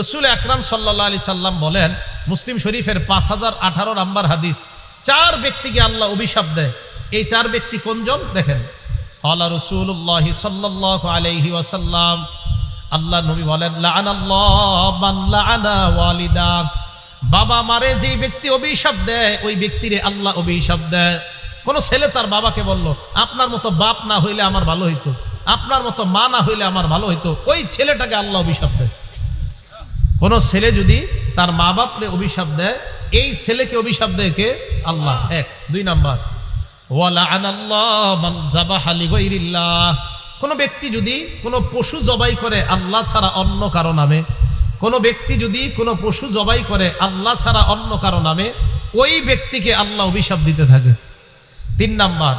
রসুল আকরাম সাল্লাহ আলি সাল্লাম বলেন, মুসলিম শরীফের পাঁচ হাজার আঠারো নাম্বার হাদিস, চার ব্যক্তিকে আল্লাহ অভিশাপ দেয়। এই চার ব্যক্তি কোনজন? দেখেন। আল্লাহ রসুল্লাহ সাল্লাহ আলাইহি ওয়াসাল্লাম, আল্লাহ নবী বলেন ওয়ালিদা। বাবা মারে যেই ব্যক্তি অভিশাপ দেয়, ওই ব্যক্তিরে আল্লাহ অভিশাপ দেয়। কোন ছেলে তার বাবাকে বলল, আপনার মতো বাপ না হইলে আমার ভালো হইতো। আপনার মতো মা না হইলে আমার ভালো হইতো। ওই ছেলেটাকে আল্লাহ অভিশাপ দেয়। কোন ছেলে যদি তার মা বাপরে অভিশাপ দেয় এই ছেলেকে অভিশাপ দেয় কে? আল্লাহ। এক। দুই নাম্বার। মান কোন ব্যক্তি যদি কোনো পশু জবাই করে আল্লাহ ছাড়া অন্য কারও নামে কোন ব্যক্তি যদি কোনো পশু জবাই করে আল্লাহ ছাড়া অন্য কারও নামে ওই ব্যক্তিকে আল্লাহ অভিশাপ দিতে থাকে। তিন নাম্বার।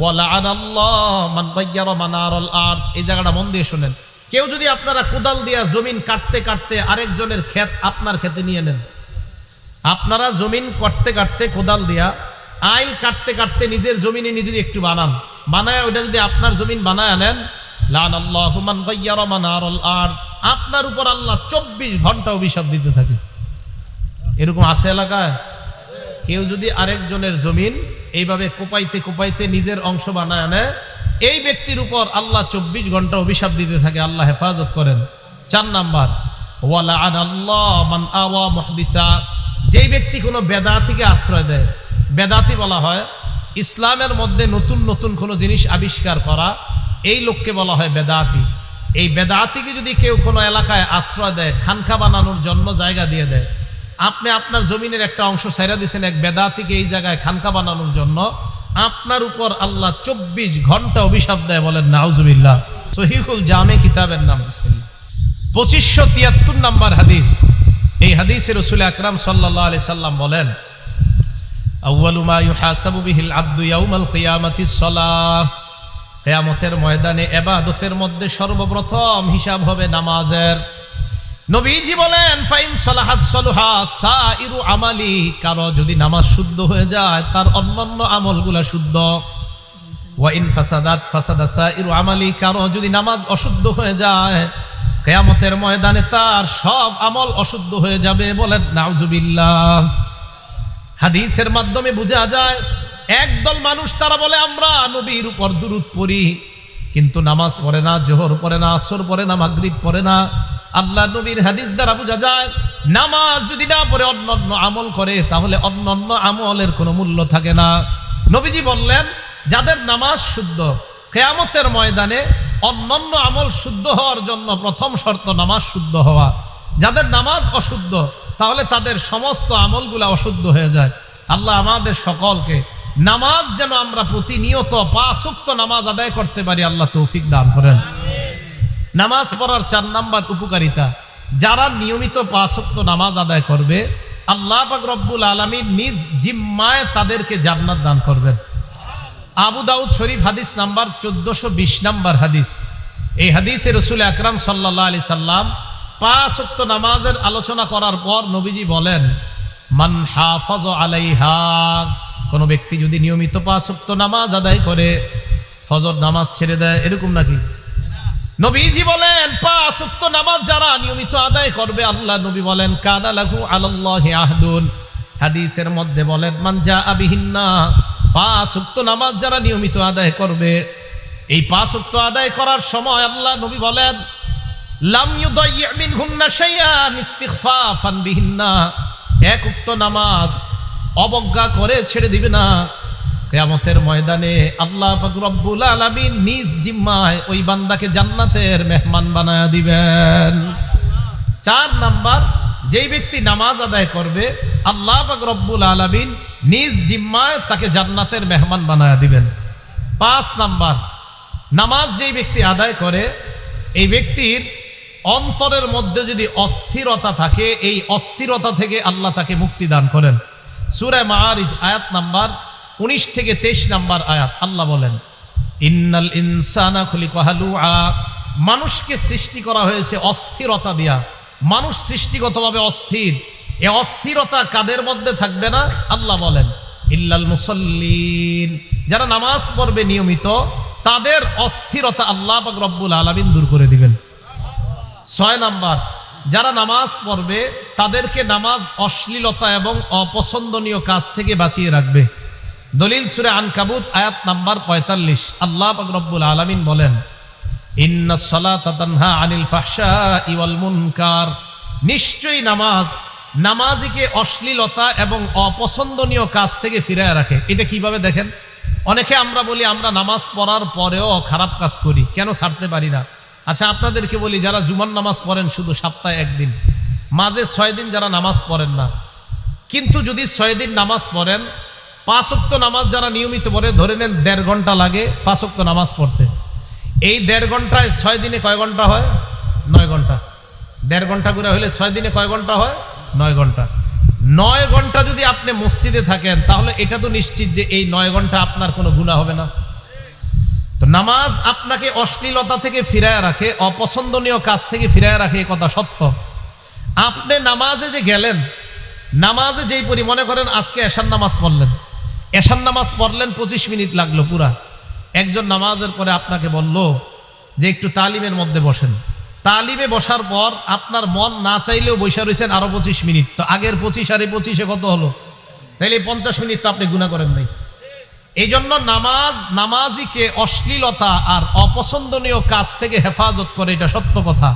ওয়ালা আনাল্লাহ মান দাইয়ারা মানারল আর এই জায়গাটা মন দিয়ে শোনেন। কেউ যদি আপনারা কোদাল দিয়া জমিন কাটতে কাটতে আরেকজনের ক্ষেত আপনার খেতে নিয়ে নেন। আপনারা জমিন কাটতে কাটতে কোদাল দিয়া, আইল কাটতে কাটতে নিজের জমিনে নিজে যদি একটু বানান, বানায় ওইটা যদি আপনার জমিন বানায় আর আপনার উপর আল্লাহ চব্বিশ ঘণ্টা অভিশাপ দিতে থাকে। এরকম আছে এলাকায়? কেউ যদি আরেকজনের জমিন এইভাবে কোপাইতে কোপাইতে নিজের অংশ বানায় আনে এই ব্যক্তির উপর আল্লাহ চব্বিশ ঘণ্টা অভিশাপ দিতে থাকে, আল্লাহ হেফাজত করেন। চার নাম্বার ওয়ালা আল্লাহ যেই ব্যক্তি কোনো বেদাতিকে আশ্রয় দেয়, বেদাতি বলা হয়, ইসলামের মধ্যে নতুন নতুন কোনো জিনিস আবিষ্কার করা, এই লোককে বলা হয় বেদাতি। এই বেদাতিকে যদি কেউ কোনো এলাকায় আশ্রয় দেয়, খানকা বানানোর জন্য জায়গা দিয়ে দেয়, আপনি আপনার জমিনের একটা অংশ সাইরা দিয়েছেন এক বেদাতিকে এই জায়গায় খানকা বানানোর জন্য আপনার উপর আল্লাহ চব্বিশ ঘণ্টা অভিশাপ দেয় বলেন, নাউজুবিল্লাহ। সহিহুল জামে কিতাবের নাম পঁচিশশো তিয়াত্তর নাম্বার হাদিস। এই হাদিসে রসুল আকরাম সাল্লাহ আলি সাল্লাম বলেন কিয়ামতের ময়দানে এবাদতের মধ্যে সর্বপ্রথম হিসাব হবে নামাজের। নবীজি বলেন, ফাইন সলাহাত সলুহা সাইরু আমালি, কারও যদি নামাজ শুদ্ধ হয়ে যায়, তার অন্যান্য আমলগুলা শুদ্ধ। ওয়াইন ফাসাদাত ফাসাদা সাইরু আমালি, কারও যদি নামাজ অশুদ্ধ হয়ে যায়, কেয়ামতের ময়দানে তার সব আমল অশুদ্ধ হয়ে যাবে বলেন, নাউজুবিল্লাহ। হাদিসের মাধ্যমে বোঝা যায়, একদল মানুষ তারা বলে, আমরা নবীর উপর দুরুদ পড়ি, কিন্তু নামাজ পড়ে না, জোহর পড়ে না, আসর পড়ে না, মাগরিব পড়ে না। আল্লাহ নবীর হাদিস দ্বারা বোঝা যায়, নামাজ যদি না পড়ে অন্য অন্য আমল করে, তাহলে অন্য অন্য আমলের কোনো মূল্য থাকে না। নবীজি বললেন, যাদের নামাজ শুদ্ধ, কেয়ামতের ময়দানে অন্যান্য আমল শুদ্ধ হওয়ার জন্য প্রথম শর্ত নামাজ শুদ্ধ হওয়া। যাদের নামাজ অশুদ্ধ, তাহলে তাদের সমস্ত আমলগুলা অশুদ্ধ হয়ে যায়। আল্লাহ আমাদের সকলকে নামাজ যেন আমরা প্রতিনিয়ত পাঁচুক্ত নামাজ আদায় করতে পারি, আল্লাহ তৌফিক দান করেন। নামাজ পড়ার চার নাম্বার উপকারিতা। যারা নিয়মিত পাঁচক্ত নামাজ আদায় করবে, আল্লাহ রব্বুল আলমী নিজ জিম্মায় তাদেরকে জান্নাত দান করবেন। আবু দাউদ শরীফ হাদিস নাম্বার চোদ্দশো বিশ নাম্বার হাদিস। এই হাদিসে রসুল আকরাম সাল্লাহ আলি সাল্লাম পাঁচক্ত নামাজের আলোচনা করার পর নবীজি বলেন, মান হাফাজ আলাইহা কোনো ব্যক্তি যদি নিয়মিত পাঁচক্ত নামাজ আদায় করে, ফজর নামাজ ছেড়ে দেয়, এরকম নাকি? নবীজি বলেন, পাঁচ উক্ত নামাজ যারা নিয়মিত আদায় করবে, আল্লাহ নবী বলেন, কানা লাঘু আলাল্লাহি আহদুন। হাদিসের মধ্যে বলেন মানজা আবিহিন্না পাঁচ উক্ত নামাজ যারা নিয়মিত আদায় করবে, এই পাঁচ উক্ত আদায় করার সময় আল্লাহ নবী বলেন, লাম এক উক্ত নামাজ অবজ্ঞা করে ছেড়ে দিবে না। কেয়ামতের ময়দানে আল্লাহ রব্বুল আলামিন নিজ জিম্মায় ওই বান্দাকে জান্নাতের মেহমান বানায় দিবেন। চার নাম্বার, যেই ব্যক্তি নামাজ আদায় করবে, আল্লাহ রব্বুল আলামিন নিজ জিম্মায় তাকে জান্নাতের মেহমান বানায় দিবেন। পাঁচ নাম্বার, নামাজ যেই ব্যক্তি আদায় করে, এই ব্যক্তির অন্তরের মধ্যে যদি অস্থিরতা থাকে, এই অস্থিরতা থেকে আল্লাহ তাকে মুক্তি দান করেন। সুরে মারিজ আয়াত নাম্বার উনিশ থেকে তেইশ নাম্বার আয়াত, আল্লাহ বলেন, ইন্নাল ইনসানা খুলি কহালুআ মানুষকে সৃষ্টি করা হয়েছে অস্থিরতা দিয়া। মানুষ সৃষ্টিগতভাবে অস্থির। এ অস্থিরতা কাদের মধ্যে থাকবে না? আল্লাহ বলেন, ইল্লাল মুসল্লিন। যারা নামাজ পড়বে নিয়মিত, তাদের অস্থিরতা আল্লাহ পাক রব্বুল আলামিন দূর করে দিবেন। ছয় নাম্বার, যারা নামাজ পড়বে, তাদেরকে নামাজ অশ্লীলতা এবং অপছন্দনীয় কাজ থেকে বাঁচিয়ে রাখবে। দলিল সুরে আনকাবুত, আয়াত নাম্বার পঁয়তাল্লিশ। আল্লাহ রব্বুল আলমিন বলেন নিশ্চয়ই নামাজ নামাজিকে অশ্লীলতা এবং অপছন্দনীয় কাজ থেকে ফিরায় রাখে। এটা কীভাবে দেখেন? অনেকে আমরা বলি, আমরা নামাজ পড়ার পরেও খারাপ কাজ করি। কেন ছাড়তে পারি না? আচ্ছা আপনাদেরকে বলি, যারা জুমান নামাজ পড়েন শুধু সপ্তাহে একদিন, মাঝে ছয় দিন যারা নামাজ পড়েন না, কিন্তু যদি ছয় দিন নামাজ পড়েন পাঁচ অক্ত নামাজ যারা নিয়মিত পড়ে, ধরে নেন দেড় ঘণ্টা লাগে পাঁচ অক্ত নামাজ পড়তে। এই দেড় ঘন্টায় ছয় দিনে কয় ঘণ্টা হয়? নয় ঘণ্টা। দেড় ঘণ্টা করে হলে ছয় দিনে কয় ঘণ্টা হয়? নয় ঘণ্টা। নয় ঘণ্টা যদি আপনি মসজিদে থাকেন, তাহলে এটা তো নিশ্চিত যে এই নয় ঘণ্টা আপনার কোনো গুণা হবে না। তো নামাজ আপনাকে অশ্লীলতা থেকে ফিরায় রাখে, অপছন্দনীয় কাজ থেকে ফিরায় রাখে এ কথা সত্য। আপনি নামাজে যে গেলেন, নামাজে যেই পরি মনে করেন আজকে এশার নামাজ পড়লেন এশার নামাজ পড়লেন পঁচিশ মিনিট লাগল পুরা। একজন নামাজের পরে আপনাকে বলল যে একটু তালিমের মধ্যে বসেন। তালিমে বসার পর আপনার মন না চাইলেও বসে রয়েছেন আরও পঁচিশ মিনিট। তো আগের পঁচিশ আর এই পঁচিশে কত হলো? তাইলে পঞ্চাশ মিনিট তো আপনি গুণা করেন নাই। এই জন্য নামাজ, নামাজিকে অশ্লীলতা আর অপছন্দনীয় কাজ থেকে হেফাজত করে এটা সত্য কথা।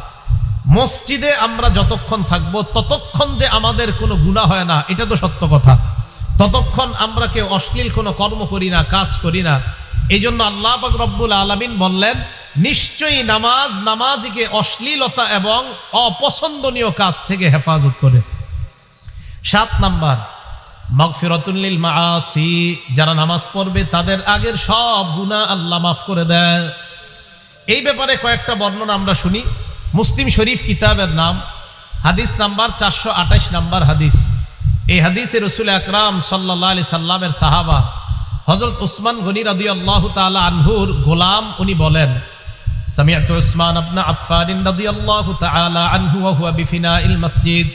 মসজিদে আমরা যতক্ষণ থাকব, ততক্ষণ যে আমাদের কোনো গুণা হয় না, এটা তো সত্য কথা। ততক্ষণ আমরা কেউ অশ্লীল কোনো কর্ম করি না, কাজ করি না। এই জন্য আল্লাহ রব্বুল আলমিন বললেন, নিশ্চয়ই নামাজ নামাজিকে অশ্লীলতা এবং অপছন্দনীয় কাজ থেকে হেফাজত করে। সাত নাম্বার মগফিরতুল্লিল মাসি যারা নামাজ পড়বে তাদের আগের সব গুনাহ আল্লাহ মাফ করে দেয় এই ব্যাপারে কয়েকটা বর্ণনা আমরা শুনি। মুসলিম শরীফ কিতাবের নাম, হাদিস নাম্বার চারশো আঠাশ নাম্বার হাদিস। এই হাদিসে রসুল আকরাম সাল্লাহ আলি সাল্লামের সাহাবা হজরত উসমান গনি রাদি আল্লাহ তালা আনহুর গোলাম উনি বলেন সামিয়াত উসমান আপনা আফারিন রাদি আল্লাহ তালা আনহু হুয়া বিফিনা ইল মসজিদ।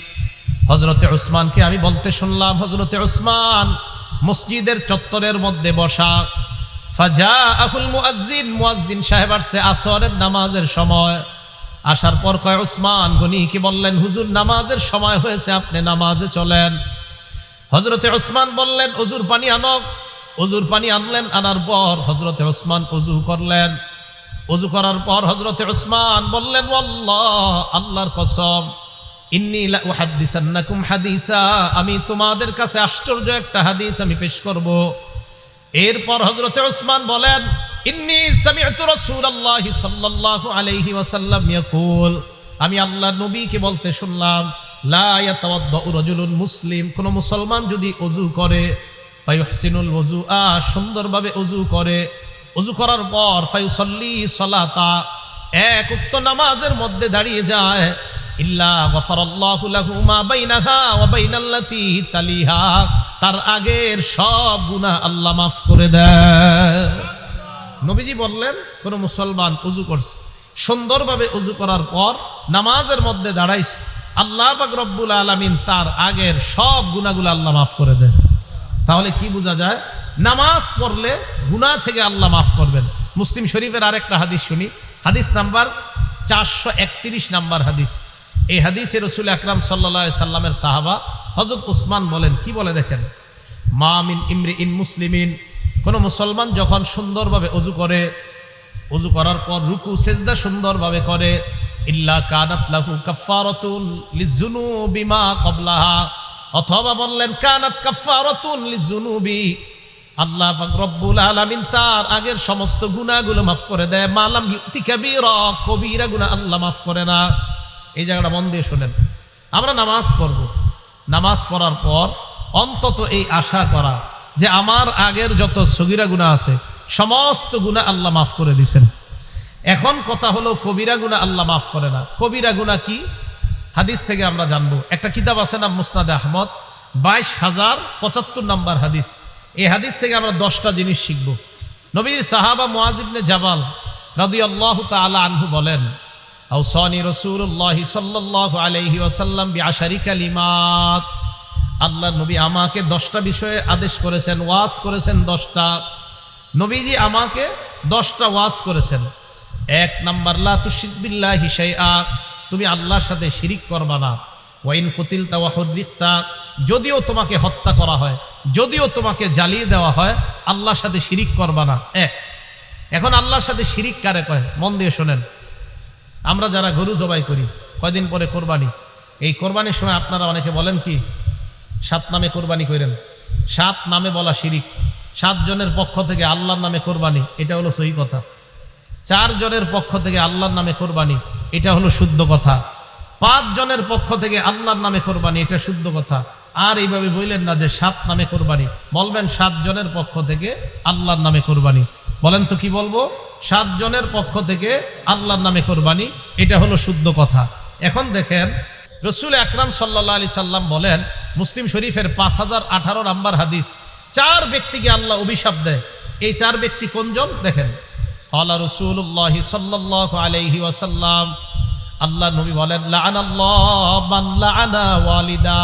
হজরতে উসমানকে আমি বলতে শুনলাম হজরতে উসমান, মসজিদের চত্বরের মধ্যে বসা। ফাজা আহুল মুআজ্জিন মুআজ্জিন সাহেব আসছে আসরের নামাজের সময়। আসার পর কয়, উসমান গনি, কি বললেন? হুজুর, নামাজের সময় হয়েছে, আপনি নামাজে চলেন। হজরতে ওসমান বললেন অজুর পানি আনক অজুর পানি আনলেন, আনার পর হজরতে ওসমান অজু করলেন। অজু করার পর হজরতে ওসমান বললেন আল্লাহ আল্লাহর কসম হাদিসা। আমি তোমাদের কাছে আশ্চর্য একটা হাদিস আমি পেশ করব। এরপর হজরতে ওসমান বলেন, ইন্নি আলাইহি ওয়াসাল্লাম আমি আল্লাহ নবীকে বলতে শুনলাম লা ইয়াতাওয়াদ্দাউ মুসলিম। কোন মুসলমান যদি অজু করে, ফায়ুহসিনুল ওযুআ, সুন্দরভাবে অজু করে, অজু করার পর ফায়ুসাল্লি সালাতা, এক উক্ত নামাজের মধ্যে দাঁড়িয়ে যায়, ইল্লা গফারাল্লাহু লাহু মা বাইনাহা ওয়া বাইনাল্লাতি তালিহা, তার আগের সব গুনাহ আল্লাহ মাফ করে দেয়। নবীজি বললেন, কোন মুসলমান উজু করছে, সুন্দরভাবে উজু করার পর নামাজের মধ্যে দাঁড়াইছে আল্লাহ রব্বুল আলামিন তার আগের সব গুনাহগুলো আল্লাহ মাফ করে দেন। তাহলে কি বোঝা যায়? নামাজ পড়লে গুনাহ থেকে আল্লাহ মাফ করবেন। মুসলিম শরীফের আরেকটা হাদিস শুনি। হাদিস নাম্বার চারশো একত্রিশ নাম্বার হাদিস। এই হাদিসে রসুল আকরাম সাল্লা সাল্লামের সাহাবা হজরত উসমান বলেন, কি বলে দেখেন? মামিন ইমরি ইন মুসলিমিন, কোনো মুসলমান যখন সুন্দরভাবে অজু করে, অজু করার পর রুকু, সেজদা সুন্দরভাবে করে ইল্লা কানাত লাহু কাফারাতুন লিজুনুবি মা ক্বাবলাহা। অথবা বললেন, কানাত আল্লাহ তার আগের সমস্ত গুনাহগুলো মাফ করে দেয়। মালাম কাবীরা আল্লাহ মাফ করে না। এই জায়গাটা আমরা নামাজ পড়ব। নামাজ পড়ার পর অন্তত এই আশা করা যে আমার আগের যত সগিরা গুণা আছে, সমস্ত গুণা আল্লাহ মাফ করে দিছেন এখন কথা হলো কবিরা গুণা আল্লাহ মাফ করে না। কবিরা গুণা কি? হাদিস থেকে আমরা জানব। একটা কিতাব আছে না মুসনাদ আহমদ, বাইশ হাজার পঁচাত্তর নাম্বার হাদিস। এই হাদিস থেকে আমরা দশটা জিনিস শিখব। নবীর সাহাবা মুআজিবনে জাবাল রাদি আল্লাহ তালা আনহু বলেন আউসানি রসুল্লাহ সাল্লাহ আলাইহি ওয়াসাল্লাম বি আশারি কালিমাত। আল্লাহ নবী আমাকে দশটা বিষয়ে আদেশ করেছেন, ওয়াজ করেছেন দশটা। নবীজি আমাকে দশটা ওয়াজ করেছেন। এক নাম্বার, লা তুশিক বিল্লাহি শাইআ, তুমি আল্লাহর সাথে শিরিক করবা না। ওয়াইন কুতিল তাওয়াহুদ্রিক্তা যদিও তোমাকে হত্যা করা হয়, যদিও তোমাকে জ্বালিয়ে দেওয়া হয়, আল্লাহর সাথে শিরিক করবা না। এক। এখন আল্লাহর সাথে শিরিক কারে কয়? মন দিয়ে শোনেন। আমরা যারা গরু জবাই করি, কয়দিন পরে কোরবানি। এই কোরবানির সময় আপনারা অনেকে বলেন কি, সাত নামে কোরবানি করেন সাত নামে বলা শিরিক। সাত জনের পক্ষ থেকে আল্লাহর নামে কোরবানি। এটা হলো সহি কথা। চার জনের পক্ষ থেকে আল্লাহর নামে কোরবানি, এটা হলো শুদ্ধ কথা। পাঁচ জনের পক্ষ থেকে আল্লাহর নামে কোরবানি, এটা শুদ্ধ কথা। আর এইভাবে বললেন না যে সাত নামে কোরবানি। বলবেন সাত জনের পক্ষ থেকে আল্লাহর নামে কোরবানি। বলেন তো কি বলব? সাত জনের পক্ষ থেকে আল্লাহর নামে কোরবানি, এটা হলো শুদ্ধ কথা। এখন দেখেন, রসুল আকরাম সাল্লাহ আলি সাল্লাম বলেন, মুসলিম শরীফের পাঁচ হাজার আঠারো নাম্বার হাদিস, চার ব্যক্তিকে আল্লাহ অভিশাপ দেয়। এই চার ব্যক্তি কোনজন? দেখেন আল্লাহ রসুল্লাহ সাল্লাহ আলাইহি ওয়াসাল্লাম আল্লাহ নবী বলেন ওয়ালিদা।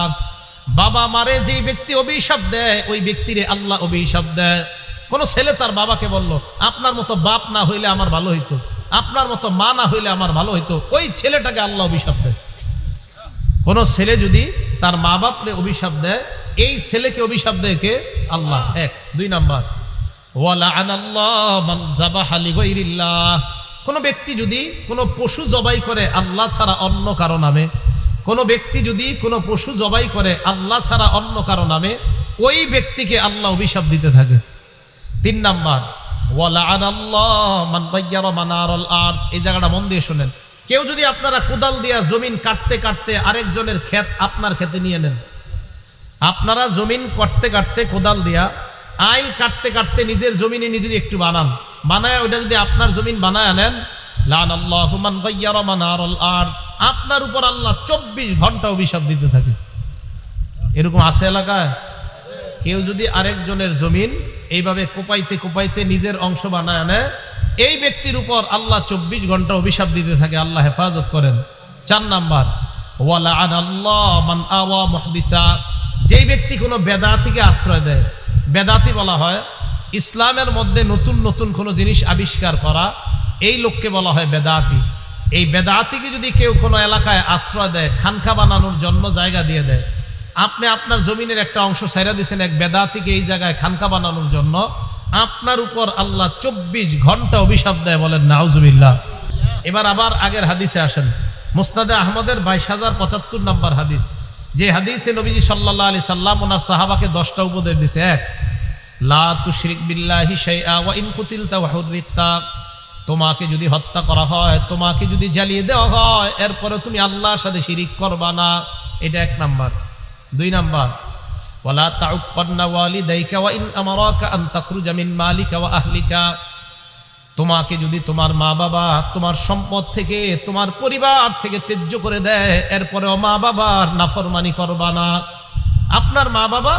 বাবা মারে যে ব্যক্তি অভিশাপ দেয়, ওই ব্যক্তিরে আল্লাহ অভিশাপ দেয়। কোন ছেলে তার বাবাকে বলল, আপনার মতো বাপ না হইলে আমার ভালো হইতো। আপনার মতো মা না হইলে আমার ভালো হইতো। ওই ছেলেটাকে আল্লাহ অভিশাপ দেয়। কোন ছেলে যদি তার মা বাপরে অভিশাপ দেয়, এই ছেলেকে অভিশাপ দেয় কে? আল্লাহ। এক, দুই নাম্বার। কোন ব্যক্তি যদি কোনো পশু জবাই করে, আল্লাহ ছাড়া অন্য কারও নামে, কোনো ব্যক্তি যদি কোনো পশু জবাই করে, আল্লাহ ছাড়া অন্য কারও নামে, ওই ব্যক্তিকে আল্লাহ অভিশাপ দিতে থাকে। তিন নাম্বার এই জায়গাটা মন দিয়ে শোনেন। কেউ যদি আপনারা কোদাল দিয়া জমিন কাটতে কাটতে আরেকজনের ক্ষেত আপনার খেতে নিয়ে নেন। আপনারা জমিন কাটতে কাটতে কোদাল দিয়া আইল কাটতে কাটতে নিজের জমিনে নিজে একটু বানান, বানায় ওটা যদি আপনার জমিন বানায় আনেন লান আল্লাহ মান আর আপনার উপর আল্লাহ চব্বিশ ঘণ্টা অভিশাপ দিতে থাকে। এরকম আছে এলাকায়? কেউ যদি আরেকজনের জমিন এইভাবে কোপাইতে কোপাইতে নিজের অংশ বানায় আনে এই ব্যক্তির উপর আল্লাহ চব্বিশ ঘণ্টা অভিশাপ দিতে থাকে। আল্লাহ হেফাজত করেন। চার নাম্বার ওয়ালা আন আল্লাহ মান আওয়া মহদিসা। যেই ব্যক্তি কোনো বেদাতিকে আশ্রয় দেয় বেদাতি বলা হয়, ইসলামের মধ্যে নতুন নতুন কোনো জিনিস আবিষ্কার করা, এই লোককে বলা হয় বেদাতি। এই বেদাতিকে যদি কেউ কোনো এলাকায় আশ্রয় দেয়, খানকা বানানোর জন্য জায়গা দিয়ে দেয়, আপনি আপনার জমিনের একটা অংশ সাইরা দিয়েছেন এক বেদাতিকে এই জায়গায় খানকা বানানোর জন্য, আপনার উপর আল্লাহ চব্বিশ ঘণ্টা অভিশাপ দেয় বলেন, নাউজুবিল্লাহ। এবার আবার আগের হাদিসে আসেন। মুস্তাদে আহমদের বাইশ হাজার পঁচাত্তর নম্বর হাদিস। যে হাদিসে নবীজি সাল্লাহ আলি সাল্লাম ওনার সাহাবাকে দশটা উপদেশ দিছে, এক ওয়া কুতিলতা তোমাকে যদি হত্যা করা হয়, তোমাকে যদি জ্বালিয়ে দেওয়া হয়, এরপরে তুমি আল্লাহর সাথে শিরিক করবা না। এটা এক নাম্বার। দুই নাম্বার, ওয়ালা তাউক্কান্না ওয়ালিদাইকা ওয়া ইন আমারাকা আন তাখরুজা মালিকা ওয়া আহলিকা। তোমাকে যদি তোমার মা বাবা তোমার সম্পদ থেকে, তোমার পরিবার থেকে ত্যায্য করে দেয়, এরপরেও মা বাবার নাফরমানি করবা না। আপনার মা বাবা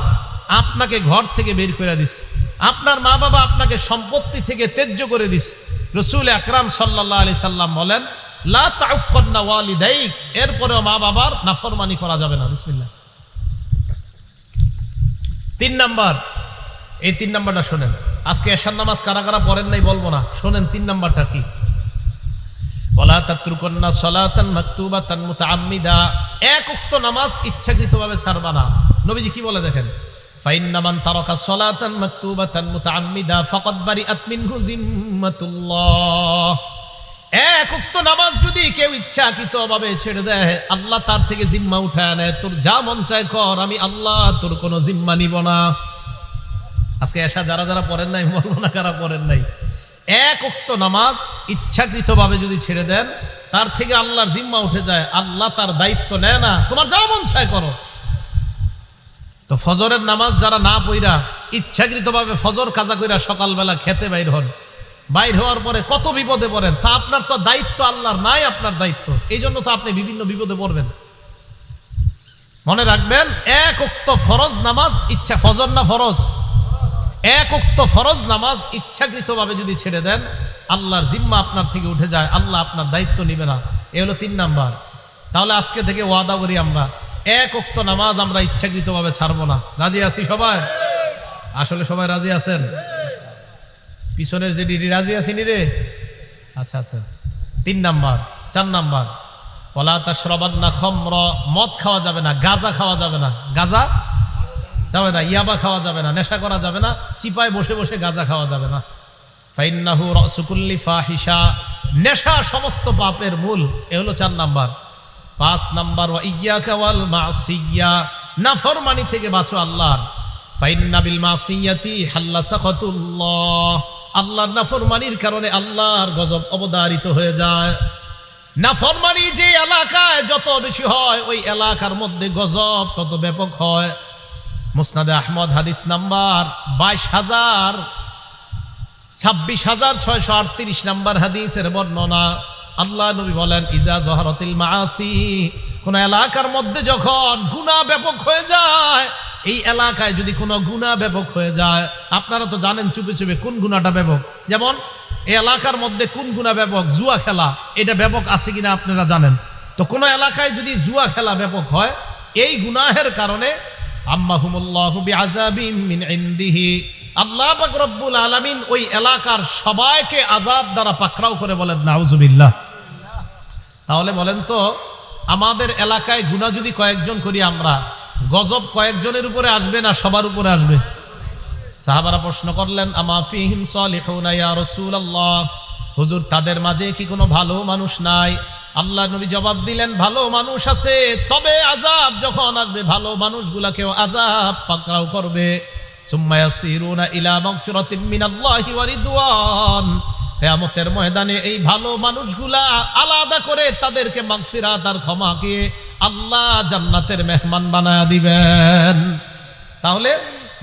আপনাকে ঘর থেকে বের করে দিস আপনার মা বাবা আপনাকে সম্পত্তি থেকে ত্যায্য করে দিস রসুল আকরাম সাল্লাহ আলি সাল্লাম বলেন, লা ওয়ালিদাইক এরপরেও মা বাবার নাফরমানি করা যাবে না। বিসমিল্লাহ। তিন নাম্বার, এই তিন নাম্বারটা শোনেন। আজকে এশার নামাজ কারা কারা পড়েন নাই বলব না। শোনেন, তিন নাম্বারটা কি? বলা তাত্রুকন্যা সলাতান মাকতুবাতান মুতাআম্মিদা। এক উক্ত নামাজ ইচ্ছাকৃতভাবে ছাড়বা না। নবীজি কি বলে দেখেন? ফাইন্নামান তারাকা সলাতান মাকতুবাতান মুতাআম্মিদা ফাকাদ বারিআত মিনহু জিম্মাতুল্লাহ। এক উক্ত নামাজ যদি কেউ ইচ্ছাকৃতভাবে ছেড়ে দেয়, আল্লাহ তার থেকে জিম্মা উঠায় নেয়। তোর যা মন চায় কর, আমি আল্লাহ তোর কোনো জিম্মা নিব না। আজকে এসা যারা যারা পড়েন নাই বলব না কারা পড়েন নাই? এক উক্ত নামাজ ইচ্ছাকৃতভাবে যদি ছেড়ে দেন, তার থেকে আল্লাহর জিম্মা উঠে যায়, আল্লাহ তার দায়িত্ব নেয় না, তোমার যা মন চায় করো। তো ফজরের নামাজ যারা না পইরা ইচ্ছাকৃতভাবে ফজর কাজা কইরা সকালবেলা খেতে বাইর হন, বাইর হওয়ার পরে কত বিপদে পড়েন, তা আপনার তো দায়িত্ব আল্লাহর, নাই আপনার দায়িত্ব। এই জন্য তো আপনি বিভিন্ন বিপদে পড়বেন। মনে রাখবেন, এক উক্ত ফরজ নামাজ, ইচ্ছা ফজর না ফরজ? এক উক্ত ফরজ নামাজ ইচ্ছাকৃতভাবে যদি ছেড়ে দেন, আল্লাহর জিম্মা আপনার থেকে উঠে যায়, আল্লাহ আপনার দায়িত্ব নিবে না। এ হলো তিন নাম্বার। তাহলে আজকে থেকে ওয়াদা করি আমরা, এক উক্ত নামাজ আমরা ইচ্ছাকৃতভাবে ছাড়বো না। রাজি আছি সবাই? আসলে সবাই রাজি আছেন? পিছনের যে ডিডি রাজি আছিনি রে? আচ্ছা আচ্ছা। তিন নাম্বার, চার নাম্বার। পলা ওলা তাশরাবান না খমর, মদ খাওয়া যাবে না, গাজা খাওয়া যাবে না। গাজা? যাবে না, ইয়াবা খাওয়া যাবে না, নেশা করা যাবে না, চিপায় বসে বসে গাজা খাওয়া যাবে না। ফাইন্নাহু রসুকুল্লি ফাহিসা নেশা সমস্ত পাপের মূল, এ হলো চার নাম্বার। পাঁচ নাম্বার, ওয়া ইয়াকা ওয়াল মাসিয়া, নাফরমানি থেকে বাঁচো আল্লাহর। ফাইন্না বিল মাসিয়াতি হাল্লা সাখাতুল্লাহ আল্লাহর নাফরমানির কারণে আল্লাহর গজব অবদারিত হয়ে যায়। নাফরমানি যে এলাকায় যত বেশি হয়, ওই এলাকার মধ্যে গজব তত ব্যাপক হয়। মুসনাদে আহমদ, হাদিস নাম্বার বাইশ হাজার, ছাব্বিশ হাজার ছয়শো আটত্রিশ নাম্বার হাদিসের বর্ণনা। আল্লাহ নবী বলেন, ইজা জহরতিল মাসি কোন এলাকার মধ্যে যখন গুণা ব্যাপক হয়ে যায়, এই এলাকায় যদি কোনো গুণা ব্যাপক হয়ে যায়, আপনারা তো জানেন চুপে চুপে কোন গুণাটা ব্যাপক। যেমন, এই এলাকার মধ্যে কোন গুণা ব্যাপক? জুয়া খেলা। এটা ব্যাপক আছে কিনা আপনারা জানেন। তো কোনো এলাকায় যদি জুয়া খেলা ব্যাপক হয়, এই গুনাহের কারণে ইনদিহি। আল্লাহ আলামিন ওই এলাকার সবাইকে দ্বারা বলেন, নাউজুবিল্লাহ। তাহলে বলেন তো, আমাদের এলাকায় গুনাহ যদি কয়েকজন করি আমরা, গজব কয়েকজনের উপরে আসবে না সবার উপরে আসবে? সাহাবারা প্রশ্ন করলেন, আমা ফিহিম সালিহুনা ইয়া হুজুর, তাদের মাঝে কি কোনো ভালো মানুষ নাই? আল্লাহ নবী জবাব দিলেন, ভালো মানুষ আছে, তবে আজাব যখন আসবে, ভালো মানুষগুলাকেও আজাব পাকড়াও করবে। ওয়া ময়দানে এই ভালো মানুষগুলা আলাদা করে তাদেরকে মাগফিরাত আর ক্ষমাকে আল্লাহ জান্নাতের মেহমান বানায়া দিবেন। তাহলে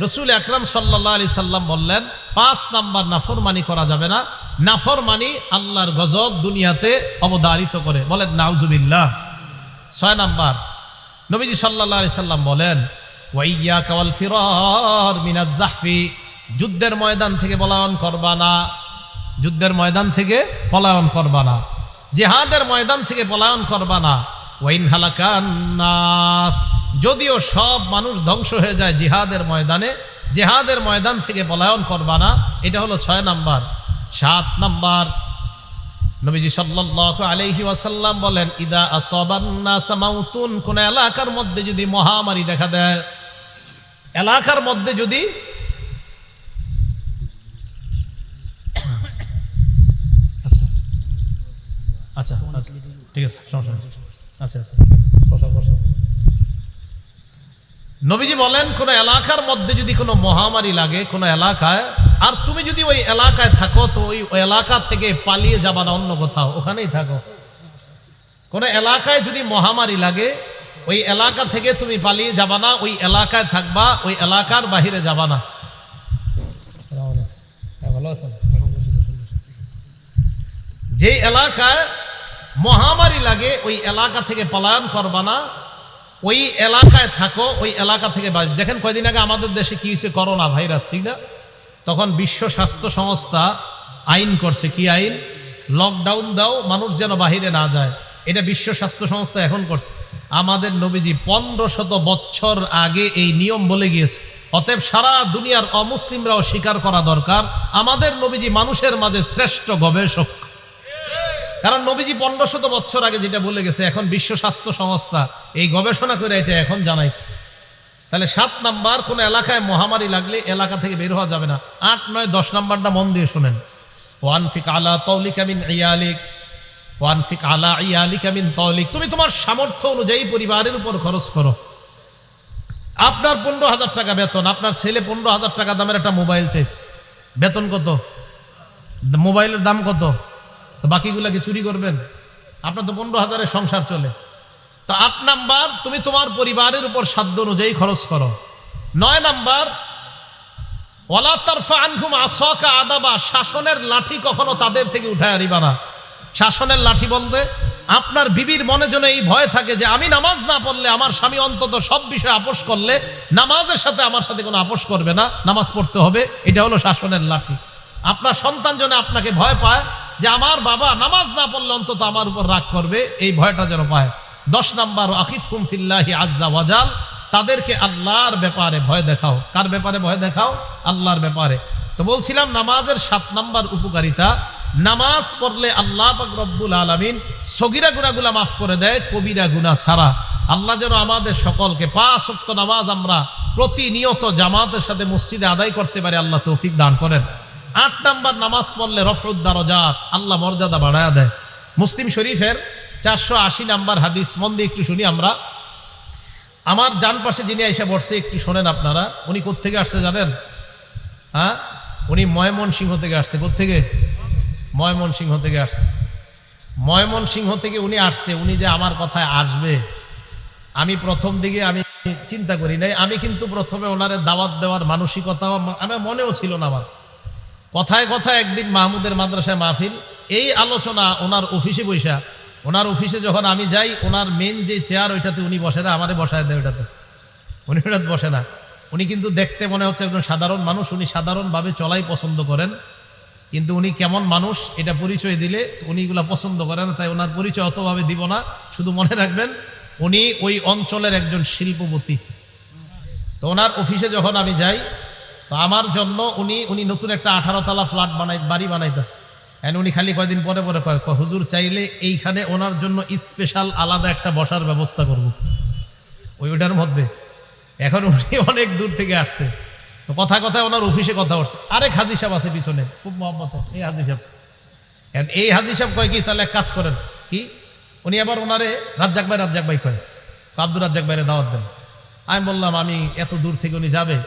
রসুল আকরাম সাল্লাহ আলি সাল্লাম বললেন, পাঁচ নাম্বার নাফরমানি করা যাবে না। নাফরমানি আল্লাহর গজব দুনিয়াতে অবদারিত করে। বলেন, নাউজুবিল্লাহ। ছয় নাম্বার, নবীজি সাল্লাহ আলি সাল্লাম বলেন ওয়াইয়া কাওয়াল ফিরর মিনাজ জাহফি। যুদ্ধের ময়দান থেকে পলায়ন করবা না। যুদ্ধের ময়দান থেকে পলায়ন করবা না। জেহাদের ময়দান থেকে পলায়ন করবা না। ওয়াইন নাস। যদিও সব মানুষ ধ্বংস হয়ে যায় জিহাদের ময়দানে, জেহাদের ময়দান থেকে পলায়ন করবা না। এটা হলো ছয় নাম্বার। সাত নাম্বার। নবীজি সাল্লাল্লাহু আলাইহি ওয়াসাল্লাম বলেন, ইদা আসাবান নাস মাউতুন কোন এলাকার মধ্যে যদি মহামারী দেখা দেয়, এলাকার মধ্যে যদি আচ্ছা আচ্ছা আচ্ছা ঠিক আছে, সমস্যা আচ্ছা আচ্ছা বসো বসো। নবীজি বলেন, কোন এলাকার মধ্যে যদি কোনো মহামারী লাগে, কোন এলাকায়, আর তুমি যদি ওই এলাকায় থাকো, তো ওই এলাকা থেকে পালিয়ে যাবা না, অন্য কোথাও, ওখানেই থাকো। কোন এলাকায় যদি মহামারী লাগে, ওই এলাকা থেকে তুমি পালিয়ে যাবা না, ওই এলাকায় থাকবা, ওই এলাকার বাহিরে যাবা না। যে এলাকায় মহামারী লাগে, ওই এলাকা থেকে পলায়ন করবা না ওই এলাকায় থাকো, ওই এলাকা থেকে দেখেন কয়দিন আগে আমাদের দেশে কি হয়েছে? করোনা ভাইরাস, ঠিক না? তখন বিশ্ব স্বাস্থ্য সংস্থা আইন করছে। কি আইন? লকডাউন দাও, মানুষ যেন বাহিরে না যায়। এটা বিশ্ব স্বাস্থ্য সংস্থা এখন করছে। আমাদের নবীজি পনেরো শত বছর আগে এই নিয়ম বলে গিয়েছে। অতএব সারা দুনিয়ার অমুসলিমরাও স্বীকার করা দরকার। আমাদের নবীজি মানুষের মাঝে শ্রেষ্ঠ গবেষক। কারণ নবীজি পনেরো শত বছর আগে যেটা বলে গেছে, এখন বিশ্ব স্বাস্থ্য সংস্থা এই গবেষণা করে এটা এখন জানাইছে। তাহলে সাত নাম্বার কোন এলাকায় মহামারী লাগলে এলাকা থেকে বের হওয়া যাবে না। আট, নয়, দশ নাম্বারটা মন দিয়ে শোনেন। ওয়ান ফিক আলা তৌলিক আমিন ইয়ালিক ওয়ান ফিক আলা ইয়ালিক আমিন তৌলিক। তুমি তোমার সামর্থ্য অনুযায়ী পরিবারের উপর খরচ করো। আপনার পনেরো হাজার টাকা বেতন, আপনার ছেলে পনেরো হাজার টাকা দামের একটা মোবাইল চাইছে। বেতন কত? মোবাইলের দাম কত? তো বাকিগুলা কি চুরি করবেন। আপনার তো পনেরো হাজারের সংসার চলে। তো আট নাম্বার, তুমি তোমার পরিবারের উপর সাধ্য অনুযায়ী খরচ করো। নয় নাম্বার ওলা তারফা আনহুম আসকা আদাবা, শাসনের লাঠি কখনো তাদের থেকে উঠায় আনিবা না। শাসনের লাঠি বলতে আপনার বিবির মনে যেন এই ভয় থাকে যে আমি নামাজ না পড়লে আমার স্বামী অন্তত সব বিষয়ে আপোষ করলে, নামাজের সাথে আমার সাথে কোনো আপোষ করবে না, নামাজ পড়তে হবে, এটা হলো শাসনের লাঠি। আপনার সন্তান যেন আপনাকে ভয় পায় যে আমার বাবা নামাজ না পড়লে অন্তত আমার উপর রাগ করবে, এই ভয়টা যেন পায়। দশ নাম্বার আকিফ ফিল্লাহি আজ্জা ওয়াজাল তাদেরকে আল্লাহর ব্যাপারে ভয় দেখাও। কার ব্যাপারে ভয় দেখাও? আল্লাহর ব্যাপারে। তো বলছিলাম, নামাজের সাত নাম্বার উপকারিতা, নামাজ পড়লে আল্লাহ রব্বুল আলামিন সগিরা গুনাগুলা মাফ করে দেয়, কবিরা গুনাহ ছাড়া। আল্লাহ যেন আমাদের সকলকে পাঁচ ওয়াক্ত নামাজ আমরা প্রতিনিয়ত জামাতের সাথে মসজিদে আদায় করতে পারি, আল্লাহ তৌফিক দান করেন। আট নাম্বার নামাজ পড়লে রফরুদ্দারজাত আল্লাহ মর্যাদা বাড়ায় দেয়। মুসলিম শরীফের চারশো আশি নাম্বার হাদিস, মন দিয়ে একটু শুনি আমরা। আমার ডান পাশে যিনি এসে বসছে, একটু শোনেন আপনারা। উনি কোত্থেকে আসছে জানেন? হ্যাঁ? উনি ময়মন সিংহ থেকে আসছে। কোত্থেকে? ময়মন সিংহ থেকে আসছে। ময়মন সিংহ থেকে উনি আসছে। উনি যে আমার কথায় আসবে, আমি প্রথম দিকে আমি চিন্তা করি নাই। আমি কিন্তু প্রথমে ওনারে দাওয়াত দেওয়ার মানসিকতাও আমা- আমার মনেও ছিল না আমার। কথায় কথায় একদিন মাহমুদের মাদ্রাসায় মাহফিল, এই আলোচনা ওনার অফিসে বৈশা ওনার অফিসে যখন আমি যাই, ওনার মেন যে চেয়ার ওইটাতে উনি বসে না, আমারে বসায় দেয় ওইটাতে। উনি ওটাতে বসে না। উনি কিন্তু দেখতে মনে হচ্ছে একজন সাধারণ মানুষ, উনি সাধারণভাবে চলাই পছন্দ করেন। কিন্তু উনি কেমন মানুষ, এটা পরিচয় দিলে উনি এগুলা পছন্দ করেন তাই ওনার পরিচয় অতভাবে দিব না। শুধু মনে রাখবেন, উনি ওই অঞ্চলের একজন শিল্পপতি। তো ওনার অফিসে যখন আমি যাই তো আমার জন্য উনি উনি নতুন একটা আঠারো তলা ফ্ল্যাট বানাই বাড়ি বানাইতেছে। এন্ড উনি খালি কয়দিন পরে পরে কয় হুজুর, চাইলে এইখানে ওনার জন্য স্পেশাল আলাদা একটা বসার ব্যবস্থা করব। ওই ওটার মধ্যে। এখন উনি অনেক দূর থেকে আসছে। তো কথা কথা ওনার অফিসে কথা উঠছে আরেক হাজি সাহেব আছে পিছনে, খুব মহব্বত। এই হাজি সাহেব। এই হাজি সাহেব কয় কি, তাহলে এক কাজ করেন। কি? উনি আবার ওনারে রাজ্জাক ভাই রাজ্জাক ভাই কয়, আব্দুর রাজ্জাক ভাইরে দাওয়াত দেন। আমি বললাম, আমি এত দূর থেকে উনি যাবে।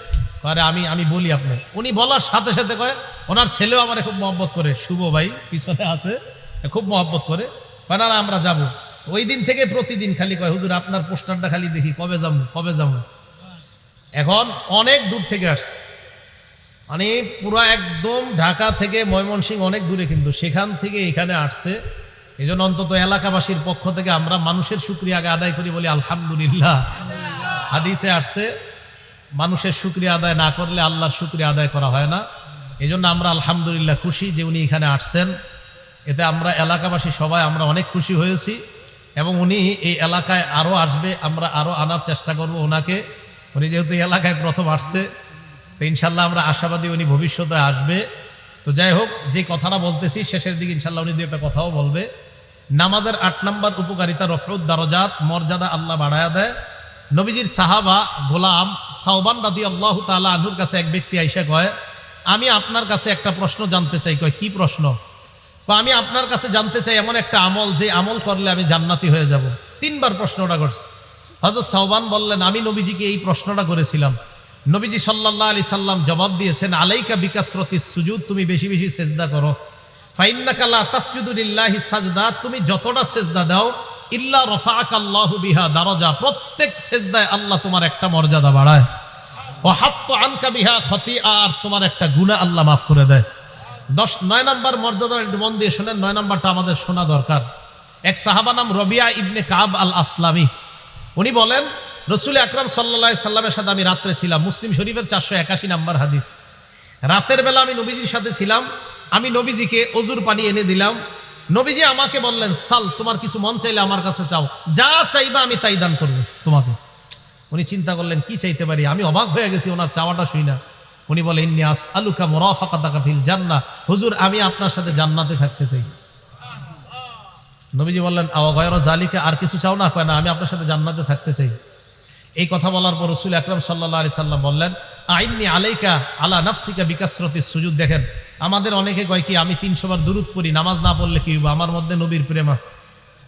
আরে আমি আমি বলি আপনি। উনি বলার সাথে সাথে কয় ওনার ছেলেও আমার খুব মহব্বত করে। শুভ ভাই পিছনে আছে খুব মহব্বত করে। না, আমরা যাব। ওই দিন থেকে প্রতিদিন খালি কয় হুজুর আপনার পোস্টারটা খালি দেখি কবে যাব কবে যাব? এখন অনেক দূর থেকে আসছে। মানে পুরো একদম ঢাকা থেকে ময়মনসিংহ অনেক দূরে কিন্তু সেখান থেকে এখানে আসছে। এই জন্য অন্তত এলাকাবাসীর পক্ষ থেকে আমরা মানুষের শুক্রিয়া আগে আদায় করি বলি আলহামদুলিল্লাহ। হাদিসে আসছে মানুষের শুক্রিয়া আদায় না করলে আল্লাহর শুক্রিয়া আদায় করা হয় না। এই আমরা আলহামদুলিল্লাহ খুশি যে উনি এখানে আসছেন। এতে আমরা এলাকাবাসী সবাই আমরা অনেক খুশি হয়েছি এবং উনি এই এলাকায় আরও আসবে, আমরা আরও আনার চেষ্টা করব ওনাকে। উনি যেহেতু এলাকায় প্রথম আসছে, তো ইনশাল্লাহ আমরা আশাবাদী উনি ভবিষ্যতে আসবে। তো যাই হোক, যে কথাটা বলতেছি, শেষের দিকে ইনশাল্লাহ উনি দু একটা কথাও বলবে। নামাজের আট নম্বর উপকারিতা রফরুদ দারজাত, মর্যাদা আল্লাহ বাড়ায়া দেয়। নবীজির সাহাবা গোলাম সাউবান রাদি আল্লাহ তালা আনুর কাছে এক ব্যক্তি আইসা কয়, আমি আপনার কাছে একটা প্রশ্ন জানতে চাই। কয়, কি প্রশ্ন? আমি আপনার কাছে জানতে চাই এমন একটা আমল, যে আমল করলে আমি জান্নাতি হয়ে যাব। তিনবার প্রশ্নটা করছে। হজরত সাহবান বললেন, আমি নবীজিকে এই প্রশ্নটা করেছিলাম। নবীজি সাল্লাহ আলি সাল্লাম জবাব দিয়েছেন, আলাইকা বিকাশরতি সুজুদ, তুমি বেশি বেশি সেজদা করো। ফাইন্নাকাল্লা তাসজুদুলিল্লাহি সাজদা, তুমি যতটা সেজদা দাও ইল্লা রফাক আল্লাহু বিহা দারজা, প্রত্যেক সেজদায় আল্লাহ তোমার একটা মর্যাদা বাড়ায়। ও হাত্ত আনকা বিহা ক্ষতি আর তোমার একটা গুণা আল্লাহ মাফ করে দেয়। দশ, নয় নম্বর মর্যাদা একটু মন দিয়ে শোনেন, নয় নম্বরটা আমাদের শোনা দরকার। এক সাহাবা নাম রবিয়া ইবনে কাব আল আসলামী উনি বলেন, রসুল আকরাম সাল্লা সাল্লামের সাথে আমি রাত্রে ছিলাম, মুসলিম শরীফের চারশো একাশি নাম্বার হাদিস। রাতের বেলা আমি নবীজির সাথে ছিলাম, আমি নবীজিকে অজুর পানি এনে দিলাম নবীজি আমাকে বললেন, সাল, তোমার কিছু মন চাইলে আমার কাছে চাও। যা চাইবা আমি তাই দান করব তোমাকে। উনি চিন্তা করলেন, কি চাইতে পারি? আমি অবাক হয়ে গেছি, ওনার চাওয়াটা শুই না। উনি বলে ইন্নিয়াস আলুকা মোরাফাকাতাকা ফিল জান্না হুজুর, আমি আপনার সাথে জান্নাতে থাকতে চাই। নবীজি বললেন আওয়াগয়র জালিকে আর কিছু চাও না? কয়, না, আমি আপনার সাথে জান্নাতে থাকতে চাই। এই কথা বলার পর রসুল আকরম সাল্লাহ আলি সাল্লাম বললেন, আইননি আলাইকা আলা নাফসিকা বিকাশরতির সুযোগ দেখেন আমাদের অনেকে কয় কি, আমি তিনশো বার দূরত পড়ি, নামাজ না পড়লে কি আমার মধ্যে নবীর প্রেম আছে।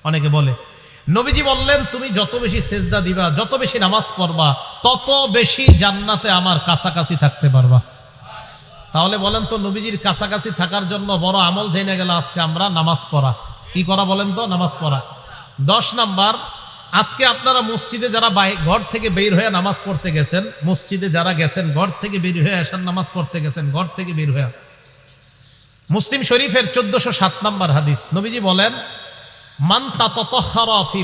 অনেকে বলে, নবীজি বললেন, তুমি যত বেশি সেজদা দিবা, যত বেশি নামাজ পড়বা, তত বেশি জান্নাতে আমার কাছাকাছি থাকতে পারবা। তাহলে বলেন তো, নবীজির কাছাকাছি থাকার জন্য বড় আমল জেনে গেল আজকে আমরা নামাজ পড়া। কি করা বলেন তো? নামাজ পড়া। দশ নাম্বার, আজকে আপনারা মসজিদে যারা ঘর থেকে বের হয়ে নামাজ পড়তে গেছেন, মসজিদে যারা গেছেন, ঘর থেকে বের হয়ে আসার নামাজ পড়তে গেছেন, ঘর থেকে বের হয়ে মুসলিম শরীফের চোদ্দশো সাত নম্বর হাদিস। নবীজি বলেন, মান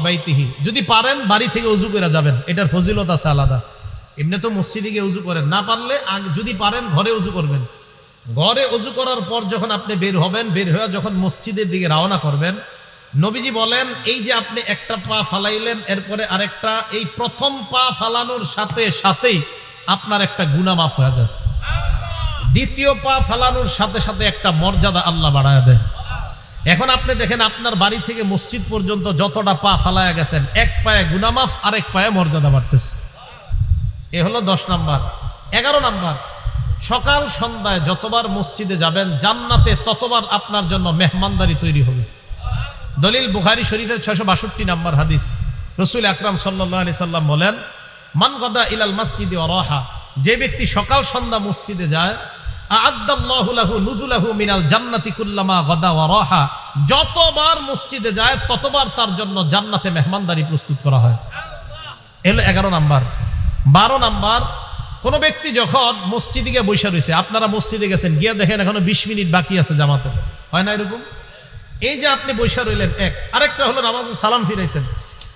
বাইতিহি। যদি পারেন, বাড়ি থেকে উজু করে যাবেন। এটার ফজিলত আছে আলাদা। এমনি তো মসজিদে গিয়ে উজু করেন। না পারলে যদি পারেন, ঘরে উজু করবেন। ঘরে উজু করার পর যখন আপনি বের হবেন, বের হয়ে যখন মসজিদের দিকে রওনা করবেন, নবীজি বলেন, এই যে আপনি একটা পা ফালাইলেন, এরপরে আরেকটা, এই প্রথম পা ফালানোর সাথে সাথেই আপনার একটা গুনাহ মাফ হয়ে যায় দ্বিতীয় পা ফালানোর সাথে সাথে একটা মর্যাদা আল্লাহ বাড়ায় দেয়। এখন আপনি দেখেন আপনার বাড়ি থেকে মসজিদ পর্যন্ত যতটা পা ফালায়া গেছেন, এক পায়ে গুনামাফ, আরেক পায়ে মর্যাদা বাড়তেছে। এ হলো দশ নাম্বার। এগারো নাম্বার, সকাল সন্ধ্যায় যতবার মসজিদে যাবেন, জান্নাতে ততবার আপনার জন্য মেহমানদারি তৈরি হবে। দলিল বুখারি শরীফের ছয়শো বাষট্টি নাম্বার হাদিস। রসুল আকরাম সাল্লাহ আলি সাল্লাম বলেন, মান গদা ইলাল মাসজিদে অরহা যে ব্যক্তি সকাল সন্ধ্যা মসজিদে যায় যতবার মসজিদে যায়, ততবার তার জন্য জান্নাতে মেহমানদারি প্রস্তুত করা হয়। এলো এগারো নাম্বার। বারো নাম্বার, কোন ব্যক্তি যখন মসজিদে গিয়ে বসে রয়েছে, আপনারা মসজিদে গেছেন, গিয়ে দেখেন এখনও বিশ মিনিট বাকি আছে জামাতে। হয় না এরকম? এই যে আপনি বৈশা রইলেন, এক। আরেকটা হলো নামাজে সালাম ফিরাইছেন।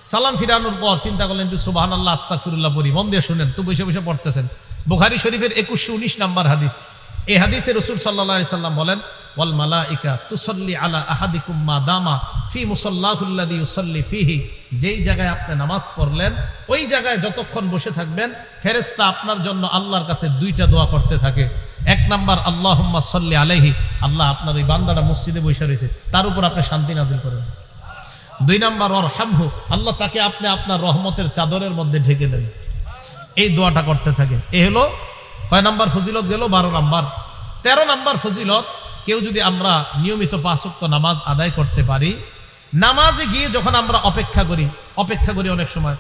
সালাম ফিরানোর পর চিন্তা করলেন, একটু সুবাহ আল্লাহ আস্তাকফিরুল্লাহ পড়ি। মন দিয়ে শুনেন, তো বসে বসে পড়তেছেন। বুখারি শরীফের একুশশো উনিশ নাম্বার হাদিস। এই হাদিসে রসুল সাল্লাহ সাল্লাম বলেন, ওয়াল মালাইকা তুসল্লি আলা আহাদিকুম মা দামা ফি মুসাল্লাহুল্লাদি ইউসাল্লি ফিহি। যেই জায়গায় আপনি নামাজ পড়লেন, ওই জায়গায় যতক্ষণ বসে থাকবেন, ফেরেশতা আপনার জন্য আল্লাহর কাছে দুইটা দোয়া করতে থাকে। এক নাম্বার, আল্লাহুম্মা সাল্লি আলাইহি। আল্লাহ আপনার ওই বান্দাটা মসজিদে বসে রয়েছে, তার উপর আপনি শান্তি নাজিল করেন। দুই নাম্বার অর হামহু আল্লাহ তাকে আপনি আপনার রহমতের চাদরের মধ্যে ঢেকে দেন। এই দোয়াটা করতে থাকে। এ হলো কয় নাম্বার ফজিলত গেল? বারো নাম্বার। তেরো নাম্বার ফজিলত, কেউ যদি আমরা নিয়মিত পাঁচক্ত নামাজ আদায় করতে পারি, নামাজে গিয়ে যখন আমরা অপেক্ষা করি অপেক্ষা করি অনেক সময়,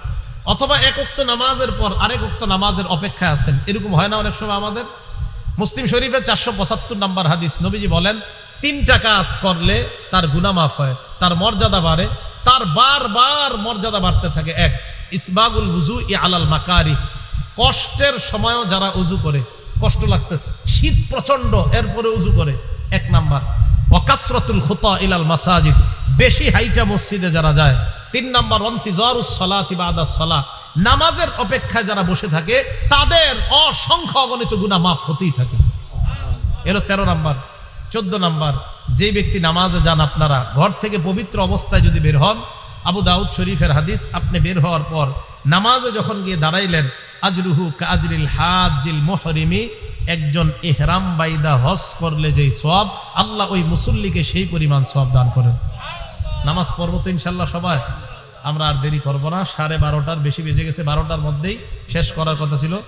অথবা এক উক্ত নামাজের পর আরেক উক্ত নামাজের অপেক্ষায় আছেন, এরকম হয় না অনেক সময় আমাদের? মুসলিম শরীফের চারশো পঁচাত্তর নাম্বার হাদিস নবীজি বলেন তিনটা কাজ করলে তার গুনামাফ হয়, তার মর্যাদা বাড়ে, তার বারবার মর্যাদা বাড়তে থাকে। এক, ইসবাগুল উজু ই আলাল মাকারি কষ্টের সময়ও যারা উজু করে কষ্ট লাগতেছে। শীত প্রচণ্ড এরপরে উজু করে। এক নাম্বার অকাসরতুল খুতা ইলাল মাসাজিদ। বেশি হাইটা মসজিদে যারা যায়। তিন নাম্বার অন্তিজারুস সলাতি বাদা সলা। নামাজের অপেক্ষায় যারা বসে থাকে তাদের অসংখ্য অগণিত গুণা মাফ হতেই থাকে। এলো তেরো নাম্বার চোদ্দ নাম্বার যে ব্যক্তি নামাজে যান আপনারা ঘর থেকে পবিত্র অবস্থায় যদি বের হন আবু দাউদ শরীফের হাদিস আপনি বের হওয়ার পর নামাজে যখন গিয়ে দাঁড়াইলেন আজরুহু কাজরিল হাজিল মোহরিমি, একজন এহরাম বাইদা হজ করলে যেই সব আল্লাহ ওই মুসল্লিকে সেই পরিমাণ সব দান করেন। নামাজ পড়ব তো ইনশাল্লাহ সবাই। আমরা আর দেরি করব না, সাড়ে বারোটার, বেশি বেজে গেছে বারোটার মধ্যেই শেষ করার কথা ছিল।